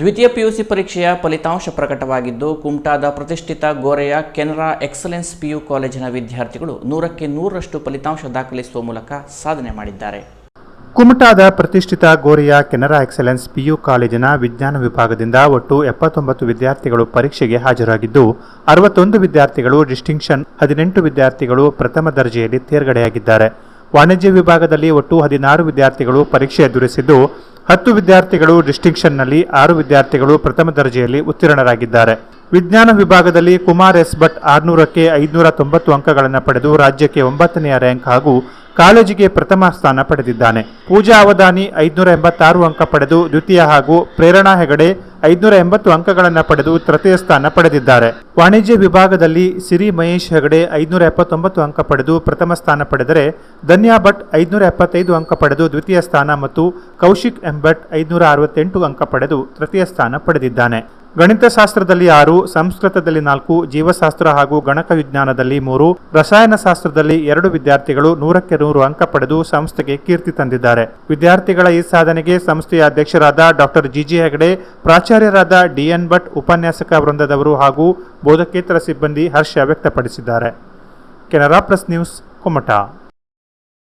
ದ್ವಿತೀಯ ಪಿಯುಸಿ ಪರೀಕ್ಷೆಯ ಫಲಿತಾಂಶ ಪ್ರಕಟವಾಗಿದ್ದು, ಕುಮಟಾದ ಪ್ರತಿಷ್ಠಿತ ಗೋರೆಯ ಕೆನರಾ ಎಕ್ಸಲೆನ್ಸ್ ಪಿಯು ಕಾಲೇಜಿನ ವಿದ್ಯಾರ್ಥಿಗಳು ನೂರಕ್ಕೆ ನೂರರಷ್ಟು ಫಲಿತಾಂಶ ದಾಖಲಿಸುವ ಮೂಲಕ ಸಾಧನೆ ಮಾಡಿದ್ದಾರೆ. ಕುಮಟಾದ ಪ್ರತಿಷ್ಠಿತ ಗೋರೆಯ ಕೆನರಾ ಎಕ್ಸಲೆನ್ಸ್ ಪಿಯು ಕಾಲೇಜಿನ ವಿಜ್ಞಾನ ವಿಭಾಗದಿಂದ ಒಟ್ಟು ಎಪ್ಪತ್ತೊಂಬತ್ತು ವಿದ್ಯಾರ್ಥಿಗಳು ಪರೀಕ್ಷೆಗೆ ಹಾಜರಾಗಿದ್ದು, ಅರವತ್ತೊಂದು ವಿದ್ಯಾರ್ಥಿಗಳು ಡಿಸ್ಟಿಂಕ್ಷನ್, ಹದಿನೆಂಟು ವಿದ್ಯಾರ್ಥಿಗಳು ಪ್ರಥಮ ದರ್ಜೆಯಲ್ಲಿ ತೇರ್ಗಡೆಯಾಗಿದ್ದಾರೆ. ವಾಣಿಜ್ಯ ವಿಭಾಗದಲ್ಲಿ ಒಟ್ಟು ಹದಿನಾರು ವಿದ್ಯಾರ್ಥಿಗಳು ಪರೀಕ್ಷೆ ಎದುರಿಸಿದ್ದು, ಹತ್ತು ವಿದ್ಯಾರ್ಥಿಗಳು ಡಿಸ್ಟಿಂಕ್ಷನ್ನಲ್ಲಿ, ಆರು ವಿದ್ಯಾರ್ಥಿಗಳು ಪ್ರಥಮ ದರ್ಜೆಯಲ್ಲಿ ಉತ್ತೀರ್ಣರಾಗಿದ್ದಾರೆ. ವಿಜ್ಞಾನ ವಿಭಾಗದಲ್ಲಿ ಕುಮಾರ್ ಎಸ್ ಭಟ್ ಆರುನೂರಕ್ಕೆ ಐದುನೂರ ತೊಂಬತ್ತು ಅಂಕಗಳನ್ನು ಪಡೆದು ರಾಜ್ಯಕ್ಕೆ ಒಂಬತ್ತನೆಯ ರ್ಯಾಂಕ್ ಹಾಗೂ ಕಾಲೇಜಿಗೆ ಪ್ರಥಮ ಸ್ಥಾನ ಪಡೆದಿದ್ದಾನೆ. ಪೂಜಾ ಅವಧಾನಿ ಐದುನೂರ ಎಂಬತ್ತಾರು ಅಂಕ ಪಡೆದು ದ್ವಿತೀಯ ಹಾಗೂ ಪ್ರೇರಣಾ ಹೆಗಡೆ ಐದುನೂರ ಎಂಬತ್ತು ಅಂಕಗಳನ್ನು ಪಡೆದು ತೃತೀಯ ಸ್ಥಾನ ಪಡೆದಿದ್ದಾರೆ. ವಾಣಿಜ್ಯ ವಿಭಾಗದಲ್ಲಿ ಸಿರಿ ಮಹೇಶ್ ಹೆಗಡೆ ಐದುನೂರ ಎಪ್ಪತ್ತೊಂಬತ್ತು ಅಂಕ ಪಡೆದು ಪ್ರಥಮ ಸ್ಥಾನ ಪಡೆದರೆ ಧನ್ಯಾ ಭಟ್ ಐದುನೂರ ಎಪ್ಪತ್ತೈದು ಅಂಕ ಪಡೆದು ದ್ವಿತೀಯ ಸ್ಥಾನ ಮತ್ತು ಕೌಶಿಕ್ ಎಂಬಟ್ ಐದುನೂರ ಅರವತ್ತೆಂಟು ಅಂಕ ಪಡೆದು ತೃತೀಯ ಸ್ಥಾನ ಪಡೆದಿದ್ದಾನೆ. ಗಣಿತಶಾಸ್ತ್ರದಲ್ಲಿ ಆರು, ಸಂಸ್ಕೃತದಲ್ಲಿ ನಾಲ್ಕು, ಜೀವಶಾಸ್ತ್ರ ಹಾಗೂ ಗಣಕ ವಿಜ್ಞಾನದಲ್ಲಿ ಮೂರು, ರಸಾಯನಶಾಸ್ತ್ರದಲ್ಲಿ ಎರಡು ವಿದ್ಯಾರ್ಥಿಗಳು ನೂರಕ್ಕೆ ನೂರು ಅಂಕ ಪಡೆದು ಸಂಸ್ಥೆಗೆ ಕೀರ್ತಿ ತಂದಿದ್ದಾರೆ. ವಿದ್ಯಾರ್ಥಿಗಳ ಈ ಸಾಧನೆಗೆ ಸಂಸ್ಥೆಯ ಅಧ್ಯಕ್ಷರಾದ ಡಾಕ್ಟರ್ ಜಿಜಿ ಹೆಗಡೆ, ಪ್ರಾಚಾರ್ಯರಾದ ಡಿಎನ್ ಭಟ್ ಉಪನ್ಯಾಸಕ ವೃಂದದವರು ಹಾಗೂ ಬೋಧಕೇತರ ಸಿಬ್ಬಂದಿ ಹರ್ಷ ವ್ಯಕ್ತಪಡಿಸಿದ್ದಾರೆ. Canara press news, Kumta.